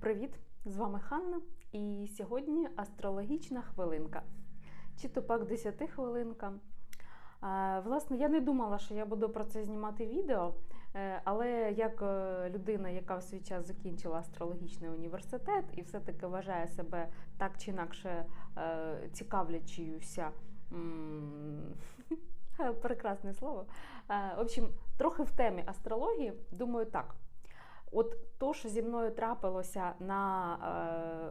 Привіт! З вами Ханна, і сьогодні астрологічна хвилинка. Чи то пак 10 хвилинка. Власне, я не думала, що я буду про це знімати відео, е, але як е, людина, яка в свій час закінчила астрологічний університет і все-таки вважає себе так чи інакше е, цікавлячіюся. Прекрасне слово. В общем, трохи в темі астрології, думаю, так. От то, що зі мною трапилося на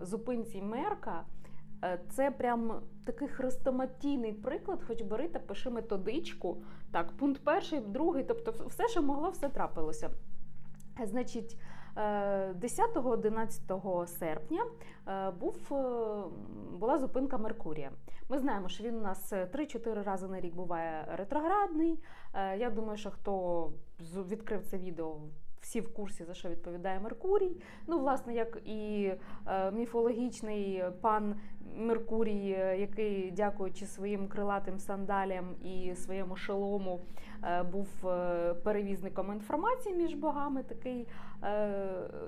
е, зупинці Мерка, е, це прям такий хрестоматійний приклад, хоч бери та пиши методичку. Так, пункт перший, другий, тобто все, що могло, все трапилося. Е, Значить, е, 10-11 серпня е, був, е, була зупинка Меркурія. Ми знаємо, що він у нас 3-4 рази на рік буває ретроградний. Е, Я думаю, що хто відкрив це відео, всі в курсі, за що відповідає Меркурій. Ну, власне, як і е, міфологічний пан Меркурій, е, який, дякуючи своїм крилатим сандалям і своєму шолому, був е, перевізником інформації між богами, такий е,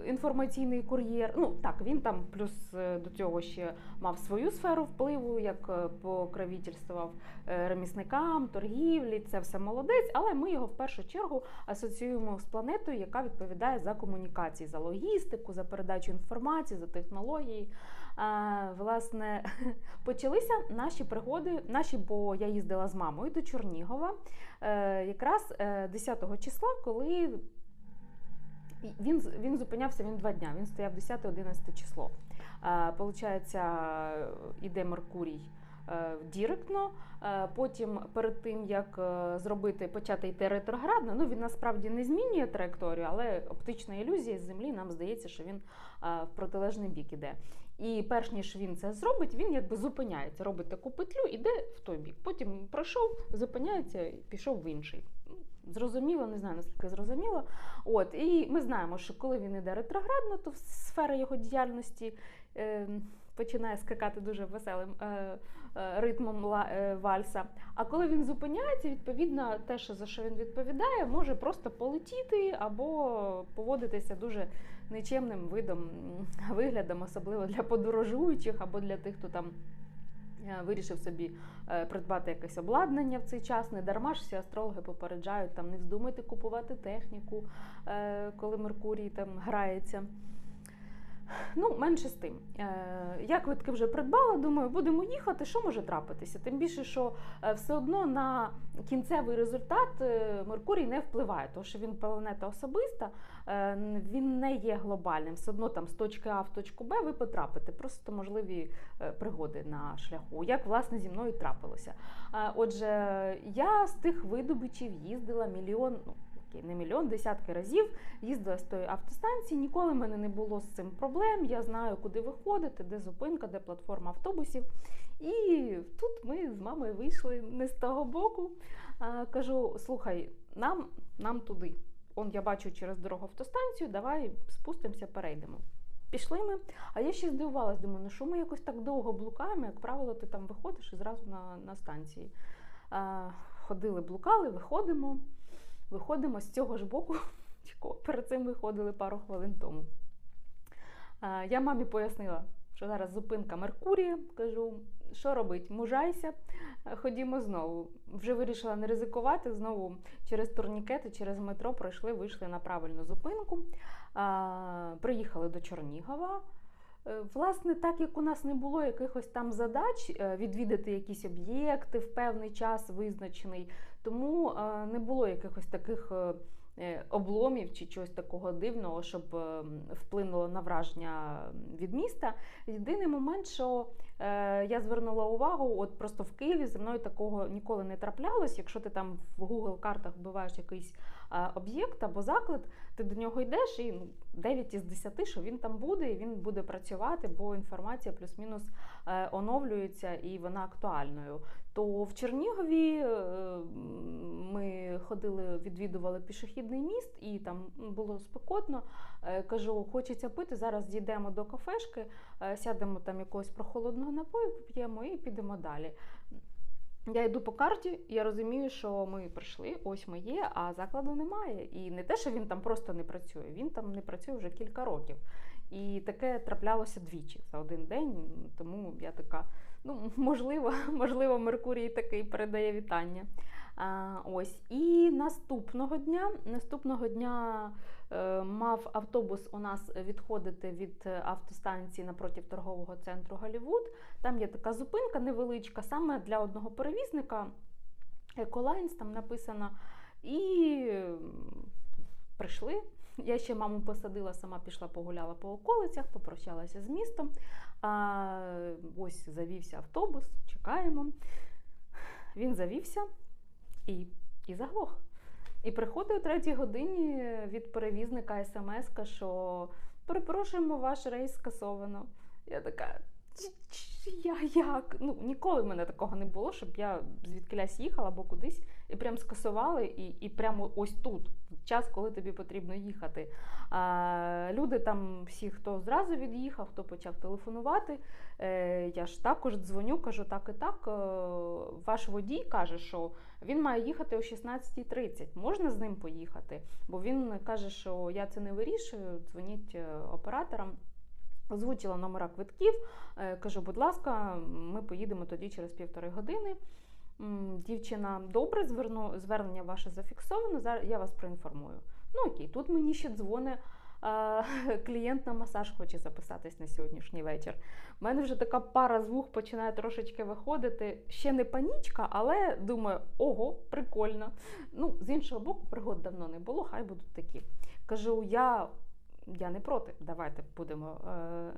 інформаційний кур'єр. Ну так, він там плюс е, до цього ще мав свою сферу впливу, як е, покровительствував е, ремісникам, торгівлі. Це все молодець, але ми його в першу чергу асоціюємо з планетою, яка відповідає за комунікації, за логістику, за передачу інформації, за технології. Власне, почалися наші пригоди, наші, бо я їздила з мамою до Чорнігова, е, якраз е, 10 числа, коли він, він зупинявся він два дня, він стояв 10-11 число. Е, Получається, іде Меркурій е, діректно. Е, Потім, перед тим як е, зробити, почати йти ретроградно, ну він насправді не змінює траєкторію, але оптична ілюзія з землі нам здається, що він е, в протилежний бік іде. І перш ніж він це зробить, він якби зупиняється, робить таку петлю, іде в той бік. Потім пройшов, зупиняється і пішов в інший. Зрозуміло, не знаю наскільки зрозуміло. От і ми знаємо, що коли він іде ретроградно, то сфера його діяльності е, починає скакати дуже веселим е, ритмом е, вальса. А коли він зупиняється, відповідно, те, за що він відповідає, може просто полетіти або поводитися дуже нечемним видом, виглядом, особливо для подорожуючих або для тих, хто там. е, Вирішив собі е, придбати якесь обладнання в цей час. Не дарма ж всі астрологи попереджають, там не вздумайте купувати техніку, е, коли Меркурій там грається. Ну, менше з тим. Е, Я квитки вже придбала, думаю, будемо їхати, що може трапитися? Тим більше, що е, все одно на кінцевий результат е, Меркурій не впливає, тому що він планета особиста, він не є глобальним. Все одно там з точки А в точку Б ви потрапите, просто можливі пригоди на шляху, як власне зі мною трапилося. Отже, я з тих видобичів їздила мільйон. ну, окей, Не мільйон, десятки разів їздила з тої автостанції. Ніколи в мене не було з цим проблем. Я знаю, куди виходити, де зупинка, де платформа автобусів. І тут ми з мамою вийшли не з того боку. А, кажу: слухай, нам, нам туди. Он я бачу через дорогу автостанцію, давай спустимося, перейдемо. Пішли ми, а я ще здивувалась, думаю, ну що ми якось так довго блукаємо, як правило, ти там виходиш і зразу на, на станції. А, ходили, блукали, виходимо. Виходимо з цього ж боку, перед цим виходили пару хвилин тому. Я мамі пояснила, що зараз зупинка Меркурія. Кажу, що робить? Мужайся, ходімо знову. Вже вирішила не ризикувати. Знову через турнікети, через метро пройшли, вийшли на правильну зупинку. Приїхали до Чорнігова. Е, Власне, так як у нас не було якихось там задач е, відвідати якісь об'єкти в певний час визначений, тому е, не було якихось таких обломів чи чогось такого дивного, щоб вплинуло на враження від міста. Єдиний момент, що я звернула увагу, от просто в Києві зі мною такого ніколи не траплялось. Якщо ти там в Google картах вбиваєш якийсь об'єкт або заклад, ти до нього йдеш і ну, 9 із 10, що він там буде, і він буде працювати, бо інформація плюс-мінус е, оновлюється і вона актуальною. То в Чернігові е, ми ходили, відвідували пішохідний міст, і там було спекотно. Е, Кажу, хочеться пити. Зараз дійдемо до кафешки, е, сядемо там якогось прохолодного напою, поп'ємо і підемо далі. Я йду по карті, я розумію, що ми прийшли, ось ми є, а закладу немає. І не те, що він там просто не працює, він там не працює вже кілька років. І таке траплялося двічі за один день. Тому я така, ну можливо, можливо, Меркурій такий передає вітання. А, Ось і наступного дня, наступного дня е, мав автобус у нас відходити від автостанції напроти торгового центру Голлівуд. Там є така зупинка невеличка, саме для одного перевізника. Еколайнс там написано. І прийшли. Я ще маму посадила, сама пішла, погуляла по околицях, попрощалася з містом. А, Ось завівся автобус, чекаємо. Він завівся і і заглох. І приходить о третій годині від перевізника смс, що перепрошуємо, ваш рейс скасовано. Я така. Я як? Ну, Ніколи в мене такого не було, щоб я звідкилясь їхала або кудись і прям скасували, і і прямо ось тут, час, коли тобі потрібно їхати. А, Люди там, всі, хто зразу від'їхав, хто почав телефонувати. Е, Я ж також дзвоню, кажу, так і так. Е, ваш водій каже, що він має їхати о 16.30. Можна з ним поїхати? Бо він каже, що я це не вирішую, дзвоніть е, операторам. Озвучила номера квитків, е, кажу, будь ласка, ми поїдемо тоді через півтори години. Дівчина, добре, зверну, звернення ваше зафіксовано, зараз я вас проінформую. Ну окей, тут мені ще дзвони. Клієнт на масаж хоче записатись на сьогоднішній вечір. У мене вже така пара звук починає трошечки виходити. Ще не панічка, але думаю, ого, прикольно. Ну, з іншого боку, пригод давно не було, хай будуть такі. Кажу, я я не проти. Давайте будемо е,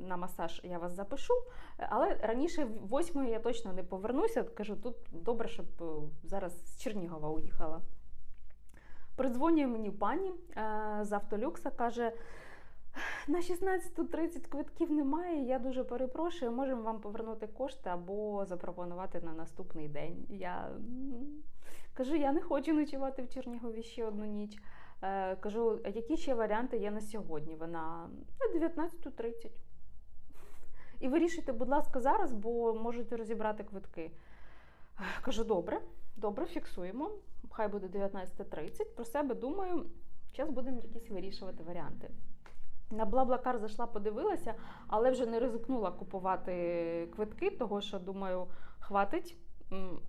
на масаж, я вас запишу. Але раніше восьмої я точно не повернуся. Кажу, тут добре, щоб е, зараз з Чернігова уїхала. Придзвонює мені пані е, з автолюкса, каже. На 16.30 квитків немає, я дуже перепрошую, можемо вам повернути кошти або запропонувати на наступний день. Я кажу, я не хочу ночувати в Чернігові ще одну ніч. Е, кажу, які ще варіанти є на сьогодні? Вона на 19.30. І вирішуйте, будь ласка, зараз, бо можете розібрати квитки. Кажу, добре, добре, фіксуємо. Хай буде 19.30. Про себе думаю, зараз будемо якісь вирішувати варіанти. На Блаблакар зайшла, подивилася, але вже не ризикнула купувати квитки, того що, думаю, хватить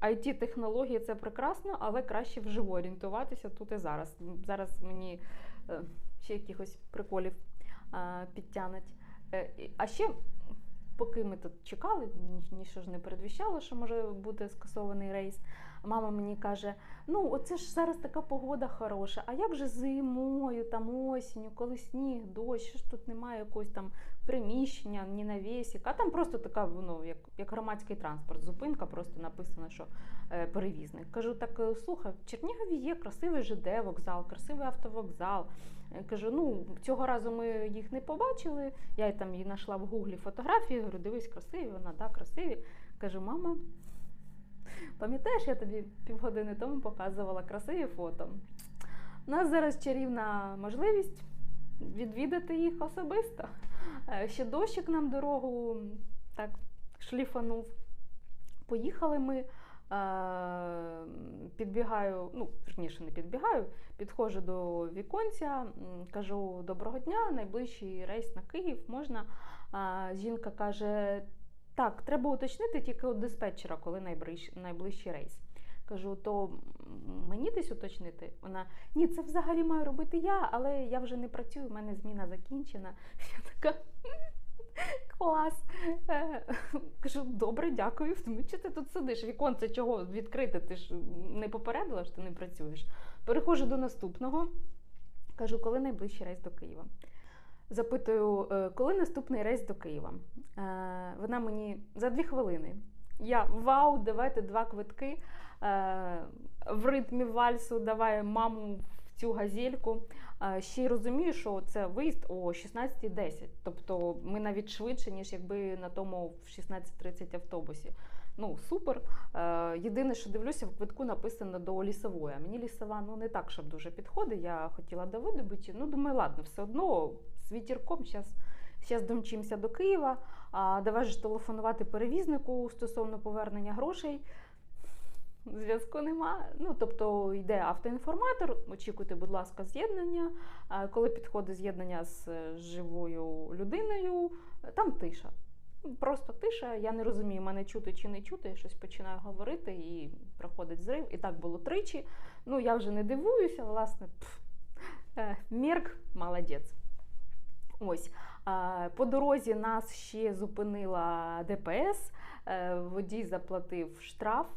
it технології це прекрасно, але краще вживу орієнтуватися тут і зараз. Зараз мені е, ще якихось приколів підтянуть. Е, а ще, поки ми тут чекали, нічого ж не передвіщало, що може бути скасований рейс. Мама мені каже: ну, оце ж зараз така погода хороша, а як же зимою, там осінню, коли сніг, дощ, що ж тут немає якогось там приміщення, ні навісік, а там просто така, ну, як як громадський транспорт, зупинка, просто написано, що е, перевізник. Кажу, так е, слухай, в Чернігові є красивий ЖД вокзал, красивий автовокзал. Е, кажу, ну цього разу ми їх не побачили. Я там її знайшла в гуглі фотографії, говорю, дивись, красиві, вона да, красиві. Кажу, мама. Пам'ятаєш, я тобі півгодини тому показувала красиві фото. У нас зараз чарівна можливість відвідати їх особисто. Е, ще дощик нам дорогу так шліфанув. Поїхали ми, е, підбігаю, ну, верніше не підбігаю, підходжу до віконця, кажу доброго дня, найближчий рейс на Київ можна. Жінка каже, так, треба уточнити тільки у диспетчера, коли найближчий, рейс. Кажу, то мені десь уточнити? Вона ні, це взагалі маю робити я, але я вже не працюю, в мене зміна закінчена. Я така клас. Е, кажу, добре, дякую. Ну, чи ти тут сидиш? Віконце чого відкрити? Ти ж не попередила, що ти не працюєш. Переходжу до наступного. Кажу, коли найближчий рейс до Києва. Запитую, «Е, коли наступний рейс до Києва. Е, вона мені за дві хвилини. Я вау, давайте два квитки. Е, в ритмі вальсу давай маму в цю газельку. Ще й розумію, що це виїзд о 16.10. Тобто ми навіть швидше, ніж якби на тому в 16.30 автобусі. Ну, супер. Єдине, що дивлюся, в квитку написано до лісової. Мені лісова ну не так, щоб дуже підходить. Я хотіла до видобичі. Ну, думаю, ладно, все одно з вітірком зараз зараз домчимося до Києва, а давай ж телефонувати перевізнику стосовно повернення грошей. Зв'язку нема. Ну, тобто йде автоінформатор, очікуйте, будь ласка, з'єднання. Коли підходить з'єднання з е, живою людиною, там тиша. Просто тиша. Я не розумію, мене чути чи не чути. Я щось починаю говорити і проходить зрив. І так було тричі. Ну, я вже не дивуюся, власне, пф, е, Мерк молодець. Ось. По дорозі нас ще зупинила ДПС. Е, Водій заплатив штраф.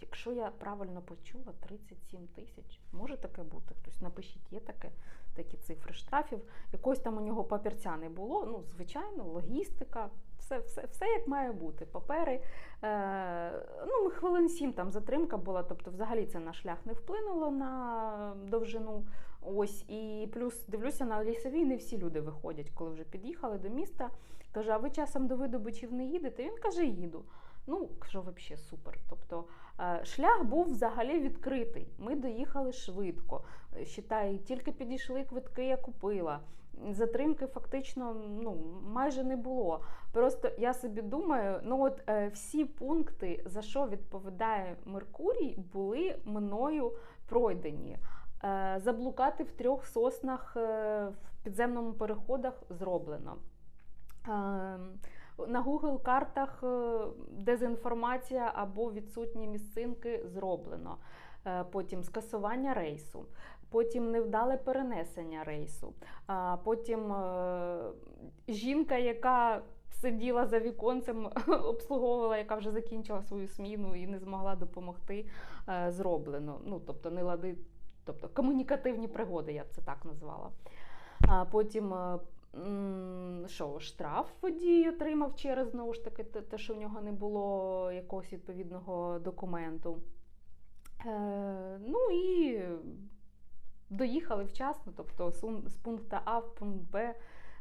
Якщо я правильно почула, 37 тисяч. Може таке бути? Хтось напишіть, є таке, такі цифри штрафів. Якогось там у нього папірця не було. Ну, звичайно, логістика, все, все, все як має бути. Папери. Е, ну, хвилин сім там затримка була, тобто взагалі це на шлях не вплинуло на довжину. Ось і плюс дивлюся на лісовій, не всі люди виходять, коли вже під'їхали до міста. Каже, а ви часом до видобичів не їдете? Він каже, їду. Ну, кажу, взагалі супер. Тобто е, шлях був взагалі відкритий. Ми доїхали швидко. Е, Считай, тільки підійшли квитки, я купила. Затримки фактично ну, майже не було. Просто я собі думаю, ну от е, всі пункти, за що відповідає Меркурій, були мною пройдені. Е, заблукати в трьох соснах е, в підземному переходах зроблено. Е, на Google картах дезінформація або відсутні місцинки зроблено. Потім скасування рейсу, потім невдале перенесення рейсу. Потім жінка, яка сиділа за віконцем, обслуговувала, яка вже закінчила свою сміну і не змогла допомогти, зроблено. Ну, тобто, не лади, тобто комунікативні пригоди, я б це так назвала. А потім е, що, штраф водій отримав через знову ж таки те, що в нього не було якогось відповідного документу. Е, ну і доїхали вчасно, тобто з пункту А в пункт Б.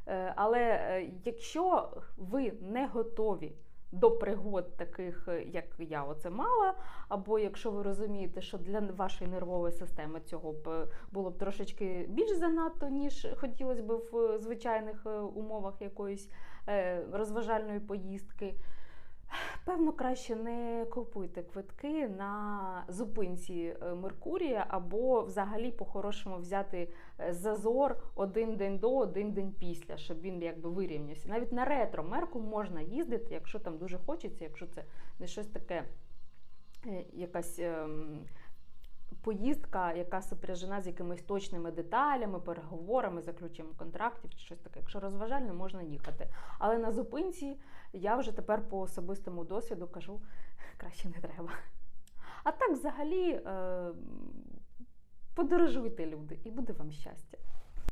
Е, але якщо ви не готові до пригод, таких, е, як я оце мала, або якщо ви розумієте, що для вашої нервової системи цього б е, було б трошечки більш занадто, ніж хотілося б в е, звичайних умовах якоїсь розважальної поїздки. Певно, краще не купуйте квитки на зупинці е, Меркурія, або взагалі по-хорошому взяти е, зазор один день до, один день після, щоб він якби вирівнявся. Навіть на ретро мерку можна їздити, якщо там дуже хочеться, якщо це не щось таке, е, якась. Поїздка, яка супряжена з якимись точними деталями, переговорами, заключенням контрактів чи щось таке. Якщо розважально, можна їхати. Але на зупинці я вже тепер по особистому досвіду кажу, краще не треба. А так, взагалі, е, подорожуйте люди, і буде вам щастя.